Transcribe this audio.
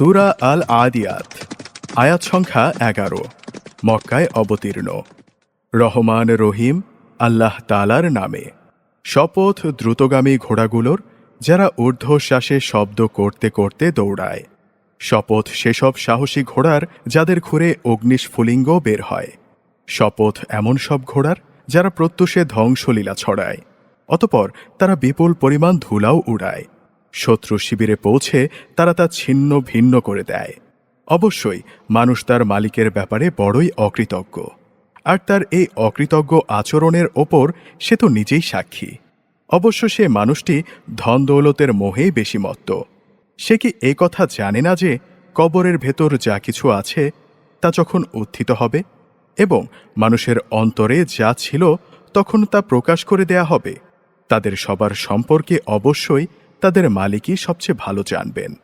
সুরা আল আদিয়াত আয়াত সংখ্যা এগারো, মক্কায় অবতীর্ণ। রহমান রহিম, আল্লাহ তালার নামে। শপথ দ্রুতগামী ঘোড়াগুলোর, যারা ঊর্ধ্বশ্বাসে শব্দ করতে করতে দৌড়ায়। শপথ সেসব সাহসী ঘোড়ার, যাদের ঘুরে অগ্নিস্ফুলিঙ্গ বের হয়। শপথ এমন সব ঘোড়ার, যারা প্রত্যুষে ধ্বংসলীলা ছড়ায়। অতপর তারা বিপুল পরিমাণ ধুলাও উড়ায়। শত্রু শিবিরে পৌঁছে তারা তা ছিন্ন ভিন্ন করে দেয়। অবশ্যই মানুষ তার মালিকের ব্যাপারে বড়ই অকৃতজ্ঞ। আর তার এই অকৃতজ্ঞ আচরণের ওপর সে তো নিজেই সাক্ষী। অবশ্য সে মানুষটি ধন দৌলতের মোহেই বেশি মত্ত। সে কি এ কথা জানে না যে কবরের ভেতর যা কিছু আছে তা যখন উত্থিত হবে এবং মানুষের অন্তরে যা ছিল তখন তা প্রকাশ করে দেয়া হবে, তাদের সবার সম্পর্কে অবশ্যই তাদের মালিকই সবচেয়ে ভালো জানবেন।